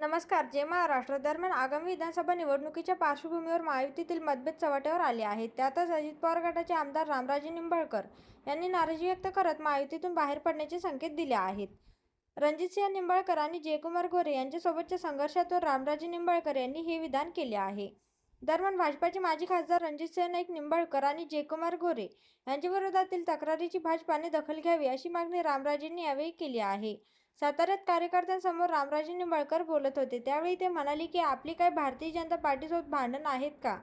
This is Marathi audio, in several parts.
नमस्कार जे महाराष्ट्र दरम्यान आगामी विधानसभा निवडणुकीच्या पार्श्वभूमीवर महायुतीतील मतभेद चव्हाट्यावर आले आहेत. त्यातच अजित पवार गटाचे आमदार रामराजे निंबाळकर यांनी नाराजी व्यक्त करत महायुतीतून बाहेर पडण्याचे संकेत दिले आहेत. रणजितसिंह निंबाळकर आणि जयकुमार गोरे यांच्यासोबतच्या संघर्षातून रामराजे निंबाळकर यांनी हे विधान केले आहे. दरम्यान भाजपाचे माजी खासदार रणजितसिंह नाईक निंबाळकर आणि जयकुमार गोरे यांच्या विरोधातील तक्रारीची भाजपाने दखल घ्यावी अशी मागणी रामराजेंनी यावेळी केली आहे. साताऱ्यात कार्यकर्त्यांसमोर रामराजे निंबाळकर बोलत होते. त्यावेळी ते म्हणाले की आपली काय भारतीय जनता पार्टीसोबत भांडण आहेत का?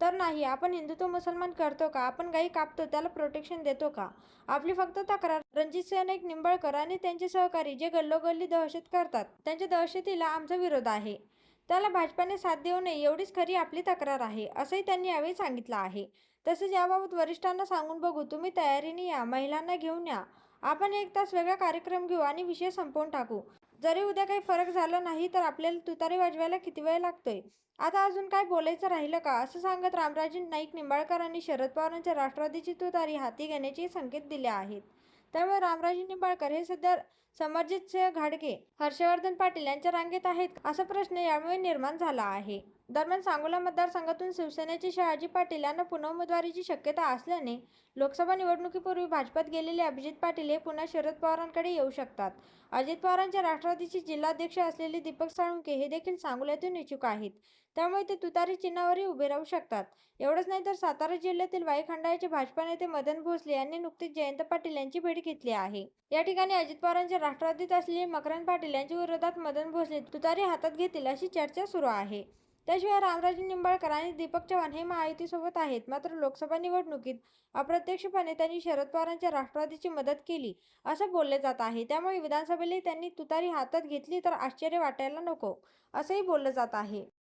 तर नाही आपण हिंदुत्व मुसलमान करतो का? आपण गाई कापतो त्याला प्रोटेक्शन देतो का? आपली फक्त तक्रार. रणजितसिंह नाईक निंबाळकर आणि त्यांचे सहकारी जे गल्लोगल्ली दहशत करतात त्यांच्या दहशतीला आमचा विरोध आहे. त्याला भाजपाने साथ देऊ नये एवढीच खरी आपली तक्रार आहे असंही त्यांनी यावेळी सांगितलं आहे. तसेच याबाबत वरिष्ठांना सांगून बघू तुम्ही तयारीने या महिलांना घेऊन या. आपण एक तास वेगळा कार्यक्रम घेऊ आणि विषय संपवून टाकू. जरी उद्या काही फरक झाला नाही तर आपल्याला तुतारी वाजवायला किती वेळ लागतोय? आता अजून काय बोलायचं राहिलं का? असं सांगत रामराजे नाईक निंबाळकरांनी शरद पवारांच्या राष्ट्रवादीची तुतारी हाती घेण्याचे संकेत दिले आहेत. त्यामुळे रामराजे निंबाळकर हे सध्या समरजित सिंह घाडगे हर्षवर्धन पाटील यांच्या रांगेत आहेत असा प्रश्न यामुळे निर्माण झाला आहे. दरम्यान सांगोला मतदारसंघातून शिवसेनेचे शहाजी पाटील यांना पुन्हा उमेदवारीची शक्यता असल्याने लोकसभा निवडणुकीपूर्वी भाजपात गेलेले अभिजित पाटील हे पुन्हा शरद पवारांकडे येऊ शकतात. अजित पवारांच्या राष्ट्रवादीचे जिल्हाध्यक्ष असलेले दीपक साळुंके हे देखील सांगोल्यातून इच्छुक आहेत. त्यामुळे ते तुतारी चिन्हावरही उभे राहू शकतात. एवढंच नाही तर सातारा जिल्ह्यातील वाई खंडाळ्याचे भाजपा नेते मदन भोसले यांनी नुकतीच जयंत पाटील यांची भेट घेतली आहे. या ठिकाणी अजित पवारांच्या राष्ट्रवादीत असलेले मकरंद पाटील यांच्या विरोधात मदन भोसले तुतारी हातात घेतील अशी चर्चा सुरू आहे. त्याशिवाय रामराजे निंबाळकर आणि दीपक चव्हाण हे महायुतीसोबत आहेत. मात्र लोकसभा निवडणुकीत अप्रत्यक्षपणे त्यांनी शरद पवारांच्या राष्ट्रवादीची मदत केली असं बोलले जात आहे. त्यामुळे विधानसभेलाही त्यांनी तुतारी हातात घेतली तर आश्चर्य वाटायला नको असंही बोललं जात आहे.